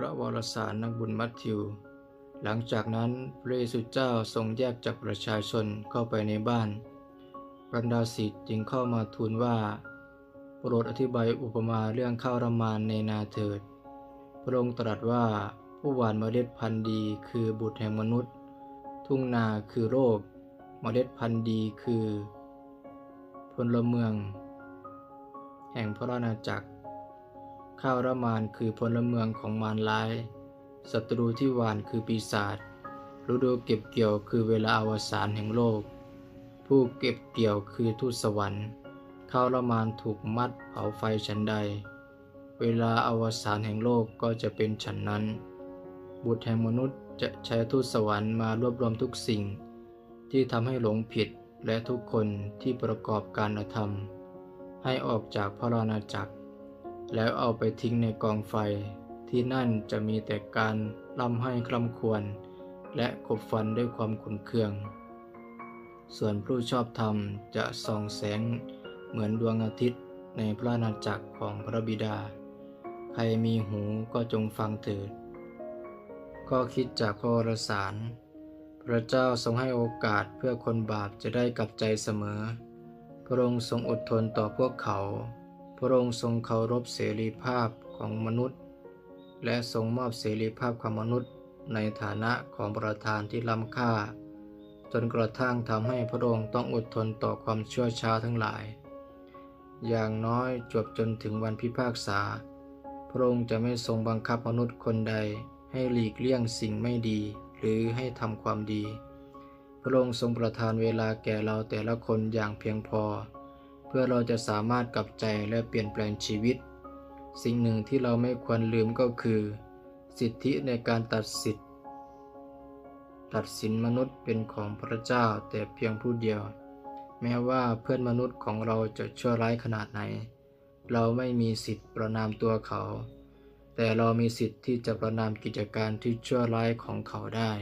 พระวรสารนักบุญมัทธิว หลังจากนั้นพระเยซูเจ้าทรงแยกจากประชาชนเข้าไปในบ้าน บรรดาศิษย์จึงเข้ามาทูลว่า โปรดอธิบายอุปมาเรื่องข้าวรมานในนาเถิด พระองค์ตรัสว่าผู้หว่านเมล็ดพันธุ์ดีคือบุตรแห่งมนุษย์ ทุ่งนาคือโรคเมล็ดพันธุ์ดีคือ พลเมือง แห่งพระราชอาณาจักร ข้าวรำมานคือพลเมืองของมารร้าย ศัตรูที่หวานคือปีศาจ ฤดูเก็บเกี่ยวคือเวลาอวสานแห่งโลก ผู้เก็บเกี่ยวคือทูตสวรรค์ ข้าวละมานถูกมัดเผาไฟฉันใด เวลาอวสานแห่งโลกก็จะเป็นฉันนั้น บุตรแห่งมนุษย์จะใช้ทูตสวรรค์มารวบรวมทุกสิ่ง ที่ทำให้หลงผิดและทุกคนที่ประกอบการธรรม ให้ออกจากพระราชอาณาจักร แล้วเอาไปทิ้งในกองไฟ ที่นั่นจะมีแต่การล่ำให้คร่ำควร และกบฟันด้วยความขุนเคือง ส่วนผู้ชอบธรรมจะส่องแสงเหมือนดวงอาทิตย์ในพระอาจักรของพระบิดา ใครมีหูก็จงฟังเถิดก็คิดจากพระวรสาร พระเจ้าทรงให้โอกาสเพื่อคนบาปจะได้กลับใจเสมอ พระองค์ทรงอดทนต่อพวกเขา พระองค์ทรงเคารพเสรีภาพของมนุษย์ และทรงมอบเสรีภาพของมนุษย์ในฐานะของประธานที่ล้ำค่า จนกระทั่งทำให้พระองค์ต้องอดทนต่อความชั่วช้าทั้งหลาย อย่างน้อยจวบจนถึงวันพิพากษา พระองค์จะไม่ทรงบังคับมนุษย์คนใดให้หลีกเลี่ยงสิ่งไม่ดี หรือให้ทำความดี พระองค์ทรงประทานเวลาแก่เราแต่ละคนอย่างเพียงพอ เพื่อเราจะสามารถกลับใจและเปลี่ยนแปลงชีวิต สิ่งหนึ่งที่เราไม่ควรลืมก็คือ สิทธิในการตัดสิทธิตัดสินมนุษย์เป็นของพระเจ้าแต่เพียงผู้เดียว แม้ว่าเพื่อนมนุษย์ของเราจะชั่วร้ายขนาดไหน เราไม่มีสิทธิ์ประนามตัวเขา แต่เรามีสิทธิ์ที่จะประนามกิจการที่ชั่วร้ายของเขาได้